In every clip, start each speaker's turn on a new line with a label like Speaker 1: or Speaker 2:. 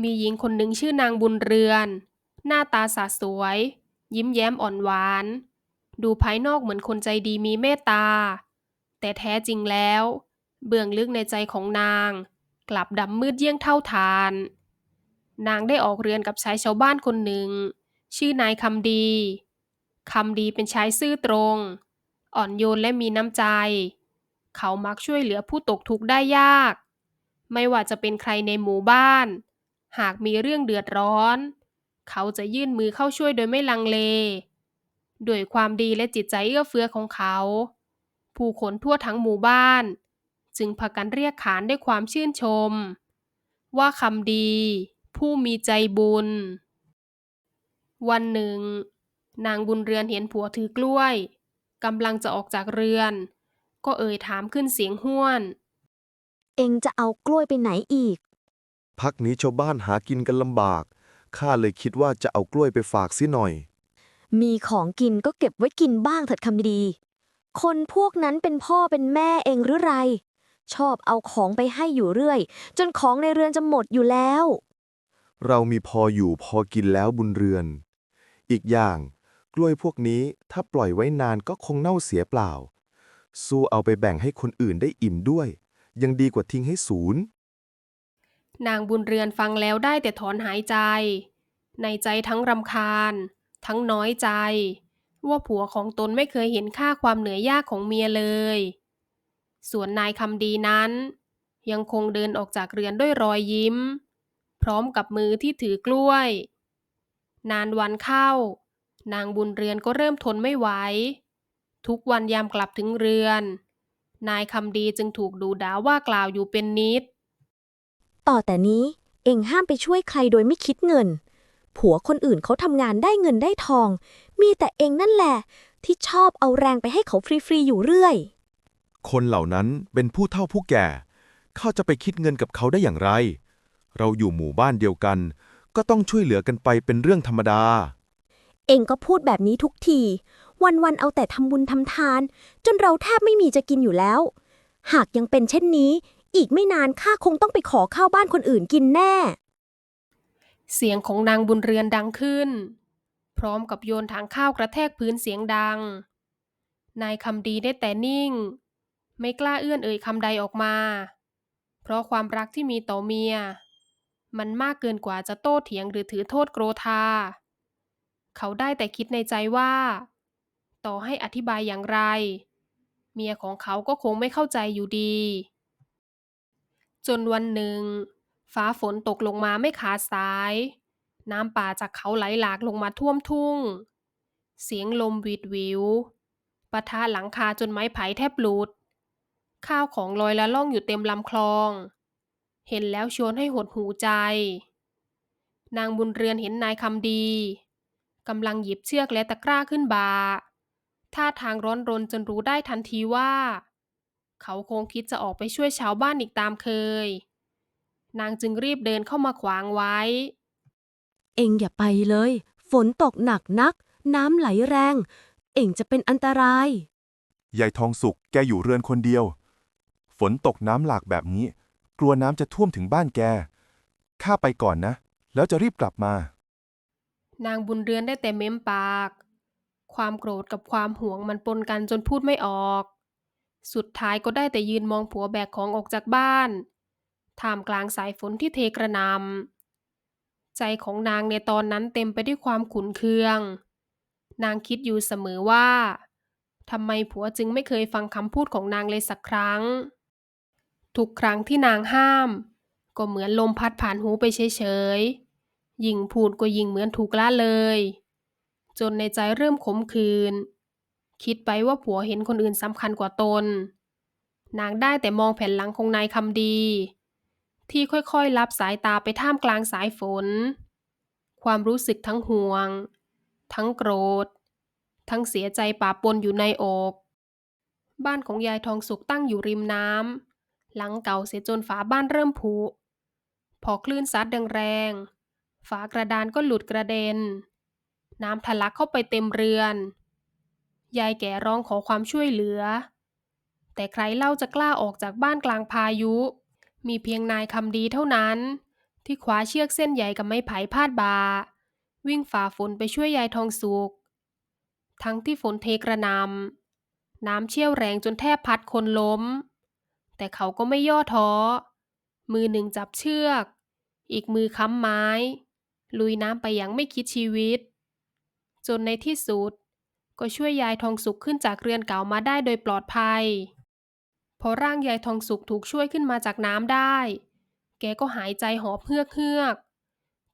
Speaker 1: มีหญิงคนหนึ่งชื่อนางบุญเรือน หน้าตาสาสวย ยิ้มแย้มอ่อนหวาน ดูภายนอกเหมือนคนใจดีมีเมตตา แต่แท้จริงแล้ว เบื้องลึกในใจของนาง กลับดำมืดเยี่ยงเท่าทาน นางได้ออกเรือนกับชายชาวบ้านคนหนึ่ง ชื่อนายคำดีคำดีเป็นชายซื่อตรง อ่อนโยนและมีน้ำใจ เขามักช่วยเหลือผู้ตกทุกข์ได้ยาก ไม่ว่าจะเป็นใครในหมู่บ้าน หากมีเรื่องเดือดร้อน เขาจะยื่นมือเข้าช่วยโดยไม่ลังเล ด้วยความดีและจิตใจเอื้อเฟื้อของเขา ผู้คนทั่วทั้งหมู่บ้าน จึงพากันเรียกขานด้วยความชื่นชม ว่าคำดี ผู้มีใจบุญ วันหนึ่ง นางบุญเรือนเห็นผัวถือกล้วยกำลังจะออกจากเรือน ก็เอ่ยถามขึ้นเสียงห้วน
Speaker 2: เองจะเอากล้วยไปไหนอีก
Speaker 3: พักนี้ชาวบ้านหากินกันลำบาก ข้าเลยคิดว่าจะเอากล้วยไปฝากสิหน่อย
Speaker 2: มีของกินก็เก็บไว้กินบ้างเถิดคำดี คนพวกนั้นเป็นพ่อเป็นแม่เองหรือไร ชอบเอาของไปให้อยู่เรื่อย จนของในเรือนจะหมดอยู่แล้ว
Speaker 3: เรามีพออยู่พอกินแล้วบุญเรือน อีกอย่าง กล้วยพวกนี้ถ้าปล่อยไว้นานก็คงเน่าเสียเปล่า สู้เอาไปแบ่งให้คนอื่นได้อิ่มด้วย ยังดีกว่าทิ้งให้ศูนย์
Speaker 1: นางบุญเรือนฟังแล้วได้แต่ถอนหายใจ ในใจทั้งรำคาญ ทั้งน้อยใจ ว่าผัวของตนไม่เคยเห็นค่าความเหนื่อยยากของเมียเลย ส่วนนายคำดีนั้น ยังคงเดินออกจากเรือนด้วยรอยยิ้ม พร้อมกับมือที่ถือกล้วย นานวันเข้า นางบุญเรือนก็เริ่มทนไม่ไหว ทุกวันยามกลับถึงเรือน นายคำดีจึงถูกดูด่าว่ากล่าวอยู่เป็นนิด
Speaker 2: ต่อแต่นี้เองห้ามไปช่วยใครโดยไม่คิดเงิน ผัวคนอื่นเขาทำงานได้เงินได้ทอง มีแต่เองนั่นแหละ ที่ชอบเอาแรงไปให้เขาฟรีๆอยู่เรื่อย
Speaker 4: คนเหล่านั้นเป็นผู้เฒ่าผู้แก่เขาจะไปคิดเงินกับเขาได้อย่างไร เราอยู่หมู่บ้านเดียวกัน ก็ต้องช่วยเหลือกันไปเป็นเรื่องธรรมดา
Speaker 2: เองก็พูดแบบนี้ทุกที วันๆเอาแต่ทำบุญทำทาน จนเราแทบไม่มีจะกินอยู่แล้ว หากยังเป็นเช่นนี้ อีกไม่นานข้าคงต้องไปขอข้าวบ้านคนอื่นกินแน่
Speaker 1: เสียงของนางบุญเรือนดังขึ้น พร้อมกับโยนถังข้าวกระแทกพื้นเสียงดัง นายคำดีได้แต่นิ่ง ไม่กล้าเอื้อนเอ่ยคำใดออกมา เพราะความรักที่มีต่อเมีย มันมากเกินกว่าจะโต้เถียงหรือถือโทษโกรธา เขาได้แต่คิดในใจว่า ต่อให้อธิบายอย่างไร เมียของเขาก็คงไม่เข้าใจอยู่ดี จนวันหนึ่ง ฟ้าฝนตกลงมาไม่ขาดสาย น้ำป่าจากเขาไหลหลากลงมาท่วมทุ่ง เสียงลมวิดวิวปะทะหลังคาจนไม้ไผ่แทบหลุด ข้าวของลอยละล่องอยู่เต็มลำคลอง เห็นแล้วชวนให้หดหูใจ นางบุญเรือนเห็นนายคำดีกำลังหยิบเชือกและตะกร้าขึ้นบาท่าทางร้อนรนจนรู้ได้ทันทีว่า เขาคงคิดจะออกไปช่วยชาวบ้านอีกตามเคย นางจึงรีบเดินเข้ามาขวางไว้
Speaker 2: เองอย่าไปเลย ฝนตกหนักนัก น้ำไหลแรง เองจะเป็นอันตราย
Speaker 4: ยายทองสุกแกอยู่เรือนคนเดียว ฝนตกน้ำหลากแบบนี้ กลัวน้ำจะท่วมถึงบ้านแก ข้าไปก่อนนะ แล้วจะรีบกลับมา
Speaker 1: นางบุญเรือนได้แต่เม้มปาก ความโกรธกับความหวงมันปนกันจนพูดไม่ออก สุดท้ายก็ได้แต่ยืนมองผัวแบกของออกจากบ้าน ท่ามกลางสายฝนที่เทกระนำ ใจของนางในตอนนั้นเต็มไปด้วยความขุนเคือง นางคิดอยู่เสมอว่าทำไมผัวจึงไม่เคยฟังคำพูดของนางเลยสักครั้ง ทุกครั้งที่นางห้าม ก็เหมือนลมพัดผ่านหูไปเฉยๆ ยิ่งพูดก็ยิ่งเหมือนถูกละเลย จนในใจเริ่มขมขื่น คิดไปว่าผัวเห็นคนอื่นสำคัญกว่าตน นางได้แต่มองแผ่นหลังของนายคำดี ที่ค่อยๆลับสายตาไปท่ามกลางสายฝน ความรู้สึกทั้งห่วง ทั้งโกรธ ทั้งเสียใจป่าปนอยู่ในอกบ้านของยายทองสุกตั้งอยู่ริมน้ำหลังเก่าเสียจนฝาบ้านเริ่มผุ พอคลื่นซัดแรงๆฝากระดานก็หลุดกระเด็น น้ำทะลักเข้าไปเต็มเรือน ยายแก่ร้องขอความช่วยเหลือ แต่ใครเล่าจะกล้าออกจากบ้านกลางพายุ มีเพียงนายคำดีเท่านั้น ที่คว้าเชือกเส้นใหญ่กับไม้ไผ่พาดบ่าวิ่งฝ่าฝนไปช่วยยายทองสุก ทั้งที่ฝนเทกระนำน้ำเชี่ยวแรงจนแทบพัดคนล้ม แต่เขาก็ไม่ย่อท้อ มือหนึ่งจับเชือก อีกมือค้ำไม้ ลุยน้ำไปอย่างไม่คิดชีวิต จนในที่สุด ก็ช่วยยายทองสุกขึ้นจากเรือนเก่ามาได้โดยปลอดภัย พอร่างยายทองสุกถูกช่วยขึ้นมาจากน้ำได้ แกก็หายใจหอบเฮือกเฮือก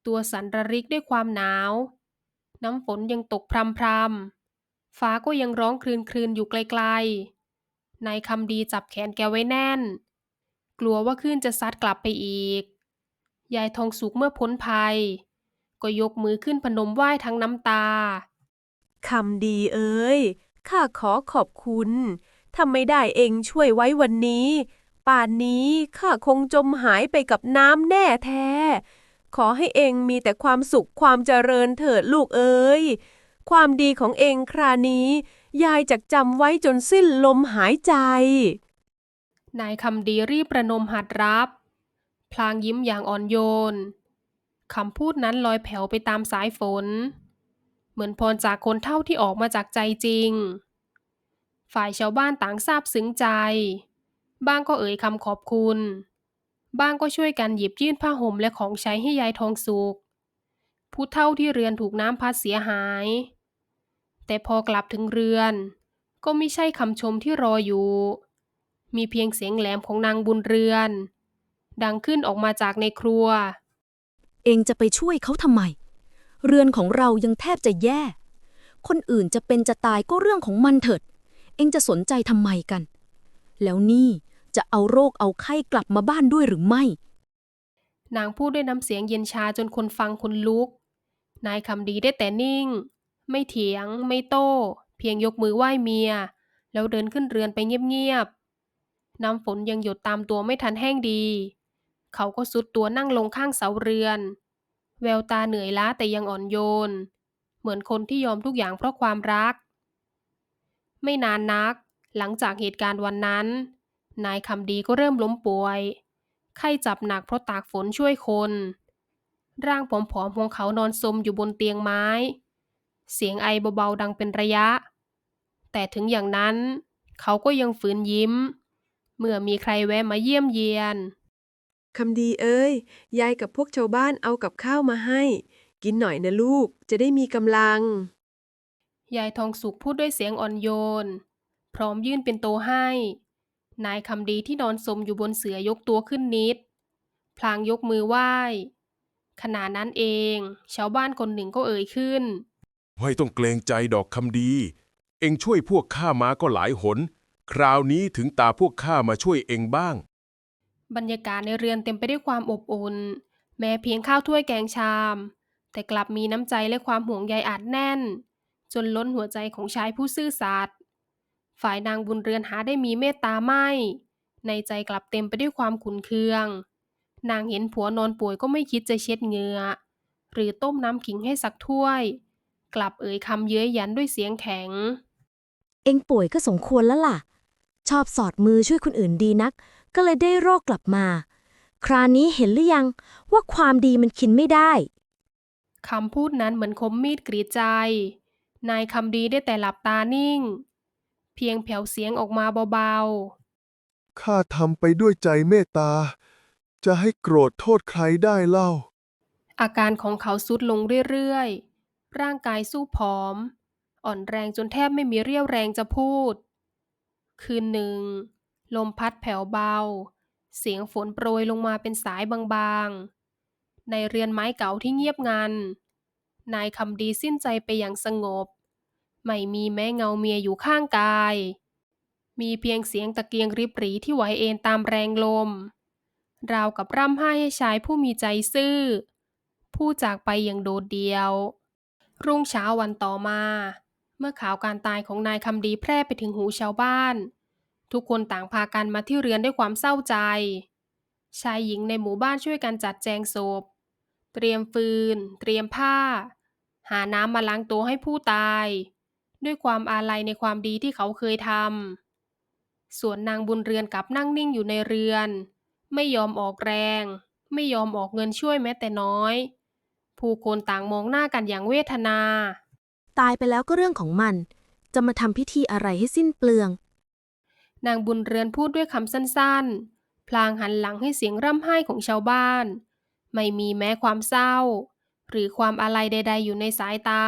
Speaker 1: ตัวสันระริกด้วยความหนาว น้ำฝนยังตกพรำพรำฟ้าก็ยังร้องคลืนคลืนอยู่ไกลๆ นายคำดีจับแขนแกไว้แน่น กลัวว่าคลื่นจะซัดกลับไปอีก ยายทองสุกเมื่อพ้นภัย ก็ยกมือขึ้นพนมไหว้ทั้งน้ำตา
Speaker 5: คำดีเอ้ย ข้าขอขอบคุณถ้าไม่ได้เองช่วยไว้วันนี้ ป่านนี้ข้าคงจมหายไปกับน้ำแน่แท้ ขอให้เองมีแต่ความสุขความเจริญเถิดลูกเอ้ย ความดีของเองครานี้ ยายจะจำไว้จนสิ้นลมหายใจ
Speaker 1: นายคำดีรีบประนมหัดรับ พลางยิ้มอย่างอ่อนโยน คำพูดนั้นลอยแผ่วไปตามสายฝน เหมือนพรจากคนเท่าที่ออกมาจากใจจริง ฝ่ายชาวบ้านต่างซาบซึ้งใจ บ้างก็เอ่ยคำขอบคุณ บ้างก็ช่วยกันหยิบยื่นผ้าห่มและของใช้ให้ยายทองสุก ผู้เท่าที่เรือนถูกน้ำพัดเสียหาย แต่พอกลับถึงเรือน ก็ไม่ใช่คำชมที่รออยู่ มีเพียงเสียงแหลมของนางบุญเรือน ดังขึ้นออกมาจากในครัว
Speaker 2: เองจะไปช่วยเขาทำไม เรือนของเรายังแทบจะแย่ คนอื่นจะเป็นจะตายก็เรื่องของมันเถิด เองจะสนใจทำไมกัน แล้วนี่จะเอาโรคเอาไข้กลับมาบ้านด้วยหรือไม่
Speaker 1: นางพูดด้วยน้ำเสียงเย็นชาจนคนฟังคนลุก นายคำดีได้แต่นิ่ง ไม่เถียง ไม่โต้ เพียงยกมือไหว้เมีย แล้วเดินขึ้นเรือนไปเงียบๆ น้ำฝนยังหยดตามตัวไม่ทันแห้งดี เขาก็สุดตัวนั่งลงข้างเสาเรือน แววตาเหนื่อยล้าแต่ยังอ่อนโยน เหมือนคนที่ยอมทุกอย่างเพราะความรัก ไม่นานนัก หลังจากเหตุการณ์วันนั้น นายคำดีก็เริ่มล้มป่วย ไข้จับหนักเพราะตากฝนช่วยคน ร่างผอมๆของเขานอนซมอยู่บนเตียงไม้ เสียงไอเบาๆดังเป็นระยะ แต่ถึงอย่างนั้น เขาก็ยังฝืนยิ้ม เมื่อมีใครแวะมาเยี่ยมเยียน
Speaker 5: คำดีเอ้ย ยายกับพวกชาวบ้านเอากับข้าวมาให้ กินหน่อยนะลูกจะได้มีกำลัง
Speaker 1: ยายทองสุกพูดด้วยเสียงอ่อนโยน พร้อมยื่นเป็นโตให้ นายคำดีที่นอนสมอยู่บนเสื่อยกตัวขึ้นนิด พลางยกมือไหว้ ขณะนั้นเอง ชาวบ้านคนหนึ่งก็เอ่ยขึ้น
Speaker 6: ไม่ต้องเกรงใจดอกคำดี เองช่วยพวกข้ามาก็หลายหน คราวนี้ถึงตาพวกข้ามาช่วยเองบ้าง
Speaker 1: บรรยากาศในเรือนเต็มไปด้วยความอบอุ่น แม้เพียงข้าวถ้วยแกงชาม แต่กลับมีน้ำใจและความห่วงใยอาจแน่น จนล้นหัวใจของชายผู้ซื่อสัตย์ฝ่ายนางบุญเรือนหาได้มีเมตตาไม่ ในใจกลับเต็มไปด้วยความขุนเคือง นางเห็นผัวนอนป่วยก็ไม่คิดจะเช็ดเหงื่อหรือต้มน้ำขิงให้สักถ้วย กลับเอ่ยคำเย้ยยันด้วยเสียงแข็ง
Speaker 2: เองป่วยก็สมควรแล้วล่ะ ชอบสอดมือช่วยคนอื่นดีนัก ก็เลยได้โรคกลับมา คราวนี้เห็นหรือยังว่าความดีมันกินไม่ได้
Speaker 1: คำพูดนั้นเหมือนคมมีดกรีดใจ นายคำดีได้แต่หลับตานิ่ง เพียงแผ่วเสียงออกมาเบา
Speaker 3: ข้าทำไปด้วยใจเมตตา จะให้โกรธโทษใครได้เล่า
Speaker 1: ๆอาการของเขาสุดลงเรื่อยๆ ร่างกายสู้ผอม อ่อนแรงจนแทบไม่มีเรี่ยวแรงจะพูด คืนหนึ่ง ลมพัดแผ่วเบา เสียงฝนโปรยลงมาเป็นสายบางๆ ในเรือนไม้เก่าที่เงียบงัน นายคำดีสิ้นใจไปอย่างสงบ ไม่มีแม้เงาเมียอยู่ข้างกาย มีเพียงเสียงตะเกียงริบหรีที่ไหวเอ็นตามแรงลม ราวกับร่ำไห้ให้ชายผู้มีใจซื่อ ผู้จากไปอย่างโดดเดี่ยว รุ่งเช้าวันต่อมา เมื่อข่าวการตายของนายคำดีแพร่ไปถึงหูชาวบ้าน ทุกคนต่างพากันมาที่เรือนด้วยความเศร้าใจ ชายหญิงในหมู่บ้านช่วยกันจัดแจงศพ เตรียมฟืน เตรียมผ้า หาน้ำมาล้างตัวให้ผู้ตาย ด้วยความอาลัยในความดีที่เขาเคยทำ ส่วนนางบุญเรือนกลับนั่งนิ่งอยู่ในเรือน ไม่ยอมออกแรง ไม่ยอมออกเงินช่วยแม้แต่น้อย ผู้คนต่างมองหน้ากันอย่างเวทนา
Speaker 2: ตายไปแล้วก็เรื่องของมัน จะมาทำพิธีอะไรให้สิ้นเปลือง
Speaker 1: นางบุญเรือนพูดด้วยคำสั้นๆ พลางหันหลังให้เสียงร่ำไห้ของชาวบ้าน ไม่มีแม้ความเศร้า หรือความอาลัยใด ๆ อยู่ในสายตา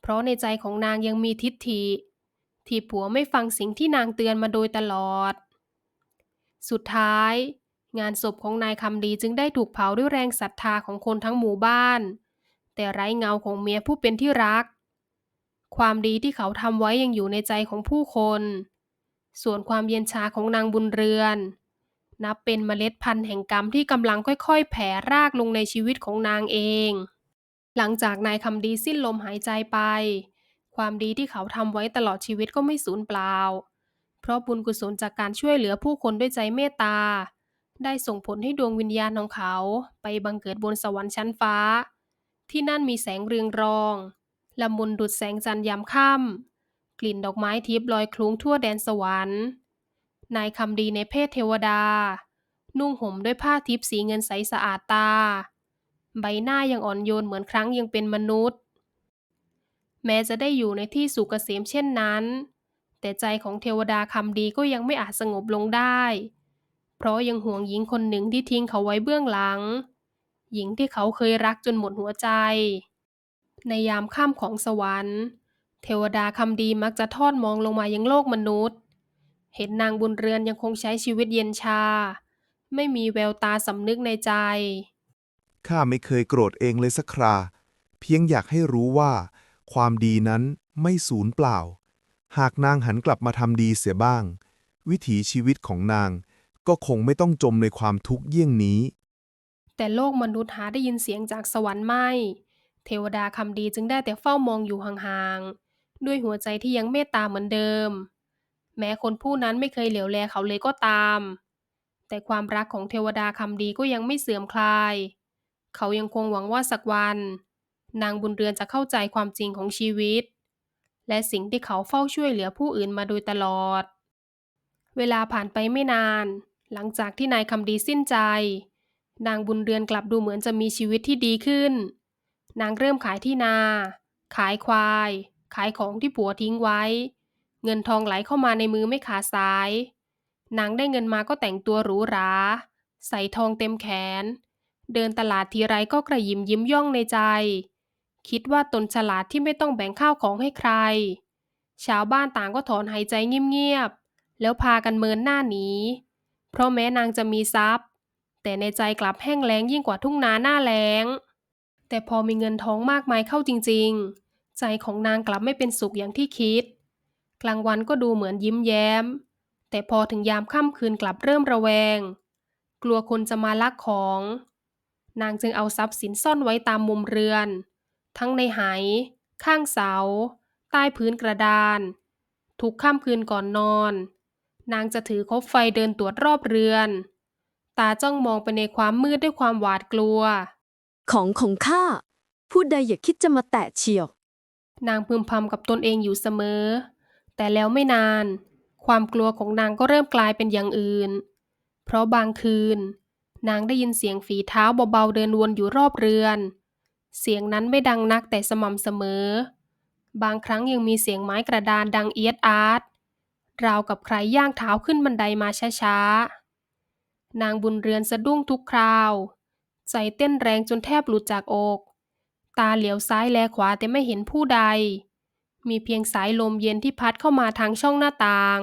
Speaker 1: เพราะในใจของนางยังมีทิฏฐิ ที่ผัวไม่ฟังสิ่งที่นางเตือนมาโดยตลอด สุดท้าย งานศพของนายคำดีจึงได้ถูกเผาด้วยแรงศรัทธาของคนทั้งหมู่บ้าน แต่ไร้เงาของเมียผู้เป็นที่รัก ความดีที่เขาทำไว้ยังอยู่ในใจของผู้คน ส่วนความเย็นชาของนางบุญเรือน นับเป็นเมล็ดพันธุ์แห่งกรรมที่กำลังค่อยๆ แผ่รากลงในชีวิตของนางเอง หลังจากนายคำดีสิ้นลมหายใจไป ความดีที่เขาทำไว้ตลอดชีวิตก็ไม่สูญเปล่า เพราะบุญกุศลจากการช่วยเหลือผู้คนด้วยใจเมตตา ได้ส่งผลให้ดวงวิญญาณของเขา ไปบังเกิดบนสวรรค์ชั้นฟ้า ที่นั่นมีแสงเรืองรองละมุนดุดแสงจันทร์ยามค่ำ กลิ่นดอกไม้ทิพย์ลอยคลุ้งทั่วแดนสวรรค์ นายคำดีในเพศเทวดา นุ่งห่มด้วยผ้าทิพย์สีเงินใสสะอาดตา ใบหน้ายังอ่อนโยนเหมือนครั้งยังเป็นมนุษย์ แม้จะได้อยู่ในที่สุกเกษมเช่นนั้น แต่ใจของเทวดาคำดีก็ยังไม่อาจสงบลงได้ เพราะยังห่วงหญิงคนหนึ่งที่ทิ้งเขาไว้เบื้องหลัง หญิงที่เขาเคยรักจนหมดหัวใจ ในยามค่ำของสวรรค์ เทวดาคำดีมักจะทอดมองลงมายังโลกมนุษย์ เห็นนางบุญเรือนยังคงใช้ชีวิตเย็นชา ไม่มีแววตาสำนึกในใจ
Speaker 7: ข้าไม่เคยโกรธเองเลยสักครา เพียงอยากให้รู้ว่า ความดีนั้นไม่สูญเปล่า หากนางหันกลับมาทำดีเสียบ้าง วิถีชีวิตของนางก็คงไม่ต้องจมในความทุกข์เยี่ยงนี้
Speaker 1: แต่โลกมนุษย์หาได้ยินเสียงจากสวรรค์ไม่ เทวดาคำดีจึงได้แต่เฝ้ามองอยู่ห่างๆ ด้วยหัวใจที่ยังเมตตาเหมือนเดิม แม้คนผู้นั้นไม่เคยเหลียวแลเขาเลยก็ตาม แต่ความรักของเทวดาคำดีก็ยังไม่เสื่อมคลาย เขายังคงหวังว่าสักวัน นางบุญเรือนจะเข้าใจความจริงของชีวิต และสิ่งที่เขาเฝ้าช่วยเหลือผู้อื่นมาโดยตลอด เวลาผ่านไปไม่นาน หลังจากที่นายคำดีสิ้นใจ นางบุญเรือนกลับดูเหมือนจะมีชีวิตที่ดีขึ้น นางเริ่มขายที่นา ขายควาย ขายของที่ผัวทิ้งไว้ เงินทองไหลเข้ามาในมือไม่ขาดสาย นางได้เงินมาก็แต่งตัวหรูหรา ใส่ทองเต็มแขน เดินตลาดทีไรก็กระยิมยิ้มย่องในใจ คิดว่าตนฉลาดที่ไม่ต้องแบ่งข้าวของให้ใคร ชาวบ้านต่างก็ถอนหายใจเงียบๆ แล้วพากันเมินหน้าหนี เพราะแม้นางจะมีทรัพย์ แต่ในใจกลับแห้งแล้งยิ่งกว่าทุ่งนาหน้าแล้ง แต่พอมีเงินท้องมากมายเข้าจริง ๆ ใจของนางกลับไม่เป็นสุขอย่างที่คิด กลางวันก็ดูเหมือนยิ้มแย้ม แต่พอถึงยามค่ำคืนกลับเริ่มระแวง กลัวคนจะมาลักของ นางจึงเอาทรัพย์สินซ่อนไว้ตามมุมเรือน ทั้งในหายข้างเสา ใต้พื้นกระดาน ทุกค่ำคืนก่อนนอน นางจะถือคบไฟเดินตรวจรอบเรือน ตาจ้องมองไปในความมืดด้วยความหวาดกลัว
Speaker 2: ของของข้าผู้ใดอย่าคิดจะมาแตะเฉียว
Speaker 1: นางพึมพำกับตนเองอยู่เสมอ แต่แล้วไม่นาน ความกลัวของนางก็เริ่มกลายเป็นอย่างอื่น เพราะบางคืน นางได้ยินเสียงฝีเท้าเบาๆเดินวนอยู่รอบเรือน เสียงนั้นไม่ดังนักแต่สม่ำเสมอ บางครั้งยังมีเสียงไม้กระดานดังเอียดอาร์ตราวกับใครย่างเท้าขึ้นบันไดมาช้าๆ นางบุญเรือนสะดุ้งทุกคราว ใจเต้นแรงจนแทบหลุดจากอก ตาเหลียวซ้ายแลขวาแต่ไม่เห็นผู้ใด มีเพียงสายลมเย็นที่พัดเข้ามาทางช่องหน้าต่าง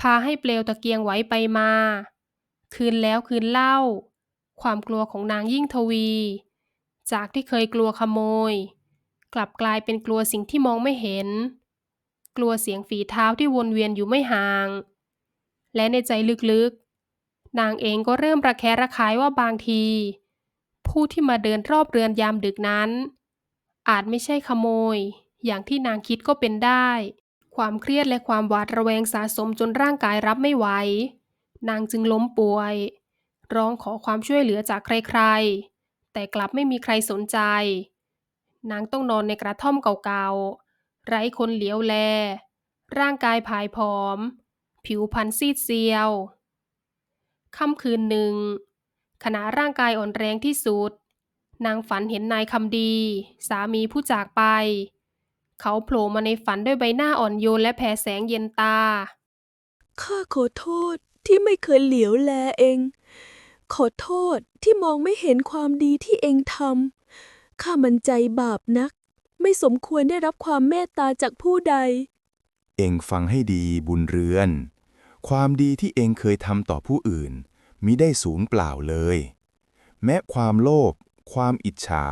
Speaker 1: พาให้เปลวตะเกียงไหวไปมา คืนแล้วคืนเล่า ความกลัวของนางยิ่งทวี จากที่เคยกลัวขโมย กลับกลายเป็นกลัวสิ่งที่มองไม่เห็น กลัวเสียงฝีเท้าที่วนเวียนอยู่ไม่ห่าง และในใจลึกๆ นางเองก็เริ่มระแคะระคายว่าบางที ผู้ที่มาเดินรอบเรือนยามดึกนั้น อาจไม่ใช่ขโมย อย่างที่นางคิดก็เป็นได้ ความเครียดและความหวาดระแวงสะสมจนร่างกายรับไม่ไหว นางจึงล้มป่วย ร้องขอความช่วยเหลือจากใครๆ แต่กลับไม่มีใครสนใจ นางต้องนอนในกระท่อมเก่าๆ ไร้คนเหลียวแล ร่างกายผายผอม ผิวพรรณซีดเซียว ค่ำคืนหนึ่ง ขณะร่างกายอ่อนแรงที่สุด นางฝันเห็นนายคำดี สามีผู้จากไป เขาโผล่มาในฝันด้วยใบหน้าอ่อนโยนและแผ่แสงเย็นตา
Speaker 8: ข้าขอโทษที่ไม่เคยเหลียวแลเอง ขอโทษที่มองไม่เห็นความดีที่เองทำข้ามันใจบาปนัก ไม่สมควรได้รับความเมตตาจากผู้ใด
Speaker 9: เองฟังให้ดีบุญเรือน ความดีที่เองเคยทำต่อผู้อื่น มิได้สูญเปล่าเลย แม้ความโลภความอิจฉา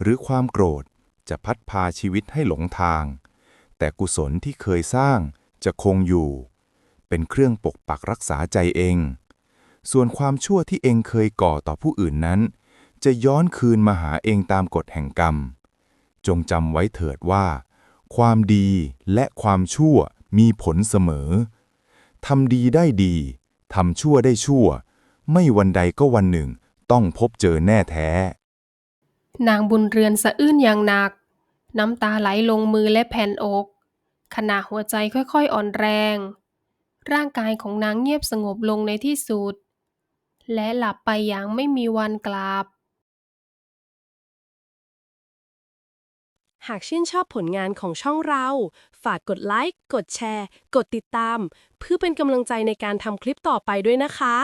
Speaker 9: หรือความโกรธจะพัดพาชีวิตให้หลงทาง แต่กุศลที่เคยสร้างจะคงอยู่ เป็นเครื่องปกปักรักษาใจเอง ส่วนความชั่วที่เองเคยก่อต่อผู้อื่นนั้น จะย้อนคืนมาหาเองตามกฎแห่งกรรม จงจำไว้เถิดว่า ความดีและความชั่วมีผลเสมอทำดีได้ดี ทำชั่วได้ชั่ว ไม่วันใดก็วันหนึ่ง ต้องพบเจอแน่แท้
Speaker 1: นางบุญเรือนสะอื้นอย่างหนัก น้ำตาไหลลงมือและแผ่นอก ขณะหัวใจค่อยๆอ่อนแรง ร่างกายของนางเงียบสงบลงในที่สุด และหลับไปอย่างไม่มีวันกลับ
Speaker 8: หากชื่นชอบผลงานของช่องเรา ฝากกดไลค์ กดแชร์ กดติดตาม เพื่อเป็นกำลังใจในการทำคลิปต่อไปด้วยนะคะ